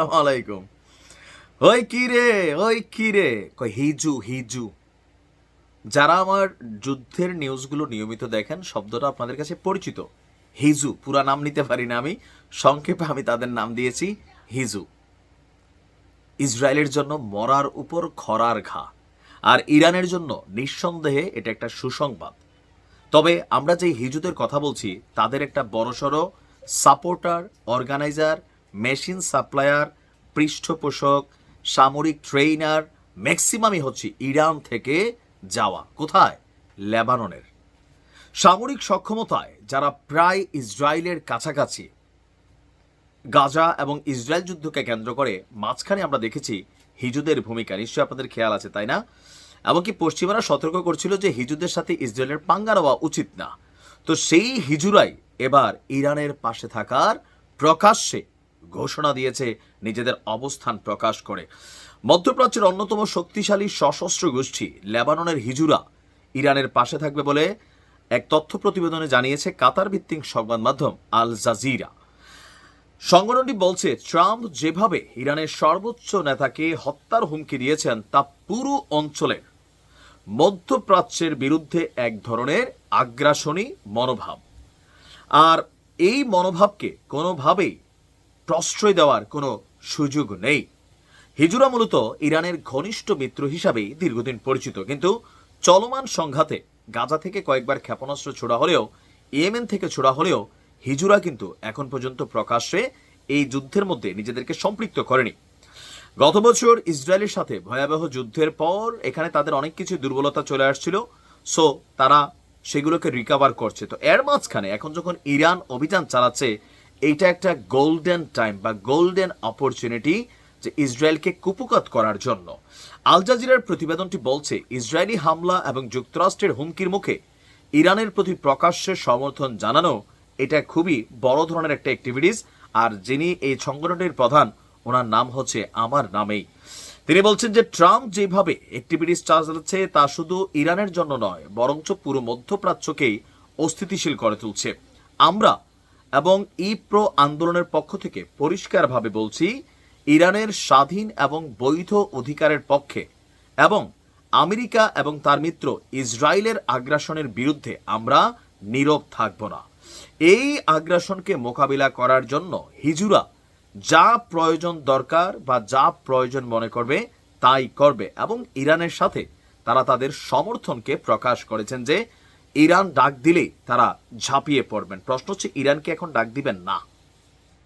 আসসালামু ওই কি রে, ওই কি রে? কই, হিজু হিজু। যারা আমার যুদ্ধের নিউজগুলো নিয়মিত দেখেন, শব্দটা আপনাদের কাছে পরিচিত। হিজু, পুরা নাম নিতে পারি না আমি। সংক্ষেপে আমি তাদের নাম দিয়েছি, হিজু। ইসরায়েলের জন্য মরার উপর খরার ঘা। আর ইরানের জন্য নিঃসন্দেহে এটা একটা সুসংবাদ। তবে আমরা যে হিজুদের কথা বলছি, তাদের একটা বড়সড় সাপোর্টার, অর্গানাইজার মেশিন সাপ্লায়ার, পৃষ্ঠপোষক, সামরিক ট্রেইনার, ম্যাক্সিমামই হচ্ছে ইরান থেকে যাওয়া। কোথায়? লেবাননের। সামরিক সক্ষমতায় যারা প্রায় ইসরায়েলের কাছাকাছি, গাজা এবং ইসরায়েল যুদ্ধকে কেন্দ্র করে মাঝখানে আমরা দেখেছি হিজুদের ভূমিকা। নিশ্চয়ই আপনাদের খেয়াল আছে, তাই না? এমনকি পশ্চিমারা সতর্ক করছিল যে হিজুদের সাথে ইসরায়েলের পাঙ্গা নেওয়া উচিত না। তো সেই হিজুরাই এবার ইরানের পাশে থাকার প্রকাশ্যে ঘোষণা দিয়েছে নিজেদের অবস্থান প্রকাশ করে। মধ্যপ্রাচ্যের অন্যতম শক্তিশালী সশস্ত্র গোষ্ঠী লেবাননের হিজুরা ইরানের পাশে থাকবে বলে এক তথ্য প্রতিবেদনে জানিয়েছে কাতার ভিত্তিক সংবাদ মাধ্যম আল জাজিরা। সংগঠনটি বলছে, ট্রাম্প যেভাবে ইরানের সর্বোচ্চ নেতাকে হত্যার হুমকি দিয়েছেন তা পুরো অঞ্চলের মধ্যপ্রাচ্যের বিরুদ্ধে এক ধরনের আগ্রাসনী মনোভাব। আর এই মনোভাবকে কোনোভাবেই প্রশ্রয় দেওয়ার কোনো সুযোগ নেই। হিজুরা মূলত ইরানের ঘনিষ্ঠ মিত্র হিসাবেই দীর্ঘদিন পরিচিত। কিন্তু চলমান সংঘাতে গাজা থেকে কয়েকবার ক্ষেপণাস্ত্র ছোড়া হলেও, ইয়েমেন থেকে ছোড়া হলেও হিজুরা কিন্তু এখন পর্যন্ত প্রকাশ্যে এই যুদ্ধের মধ্যে নিজেদেরকে সম্পৃক্ত করেনি। গত বছর ইসরায়েলের সাথে ভয়াবহ যুদ্ধের পর এখানে তাদের অনেক কিছু দুর্বলতা চলে আসছিল। সো, তারা সেগুলোকে রিকভার করছে। তো এর মাঝখানে এখন যখন ইরান অভিযান চালাচ্ছে এইটা একটা গোল্ডেন টাইম বা গোল্ডেন অপরচুনিটি যে ইসরায়েলকে কুপকাত করার জন্য। আল জাজিরার প্রতিবেদনটি বলছে, ইসরায়েলি হামলা এবং যুক্তরাষ্ট্রের হুমকির মুখে ইরানের প্রতি প্রকাশ্যে সমর্থন জানানো এটা খুবই বড় ধরনের একটা অ্যাক্টিভিটিস আর যিনি এই সংগঠনটির প্রধান, ওনার নাম হচ্ছে আমার নামেই। তিনি বলছেন যে ট্রাম্প যেভাবে অ্যাক্টিভিটিস চালাচ্ছে তা শুধু ইরানের জন্য নয়, বরঞ্চ পুরো মধ্যপ্রাচ্যকেই অস্থিতিশীল করে তুলছে। আমরা এবং ই প্রো আন্দোলনের পক্ষ থেকে পরিষ্কারভাবে বলছি, ইরানের স্বাধীন এবং বৈধ অধিকারের পক্ষে এবং আমেরিকা এবং তার মিত্র ইসরায়েলের আগ্রাসনের বিরুদ্ধে আমরা নীরব থাকব না। এই আগ্রাসনকে মোকাবিলা করার জন্য হিজুরা যা প্রয়োজন দরকার বা যা প্রয়োজন মনে করবে তাই করবে এবং ইরানের সাথে তারা তাদের সমর্থনকে প্রকাশ করেছেন যে ইরান ডাক দিলেই তারা ঝাঁপিয়ে পড়বেন। প্রশ্ন হচ্ছে ইরানকে এখন ডাক দিবেন? না।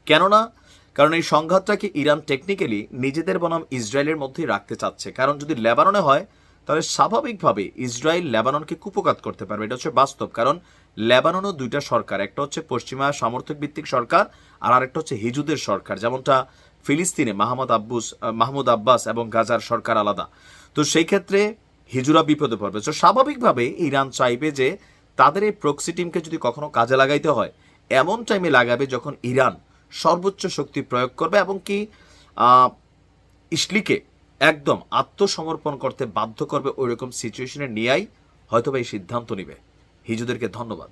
কেননা, কারণ এই সংঘাতটাকে ইরান টেকনিক্যালি নিজেদের বনাম ইসরায়েলের মধ্যেই রাখতে চাচ্ছে। কারণ যদি লেবাননে হয়, তাহলে স্বাভাবিকভাবে ইসরায়েল লেবাননকে কুপকাত করতে পারবে। এটা হচ্ছে বাস্তব। কারণ লেবাননও দুইটা সরকার, একটা হচ্ছে পশ্চিমা সামর্থক ভিত্তিক সরকার আর আরেকটা হচ্ছে হিজুদের সরকার। যেমনটা ফিলিস্তিনে মাহমুদ আব্বুস, মাহমুদ আব্বাস এবং গাজার সরকার আলাদা। তো সেই ক্ষেত্রে হিজুরা বিপদে পড়বে। তো স্বাভাবিকভাবে ইরান চাইবে যে তাদের এই প্রক্সি টিমকে যদি কখনো কাজে লাগাইতে হয়, এমন টাইমে লাগাবে যখন ইরান সর্বোচ্চ শক্তি প্রয়োগ করবে এবং কি ইসলিকে একদম আত্মসমর্পণ করতে বাধ্য করবে ওইরকম সিচুয়েশনে নিয়েই হয়তোবা এই সিদ্ধান্ত নিবে। হিজুদেরকে ধন্যবাদ।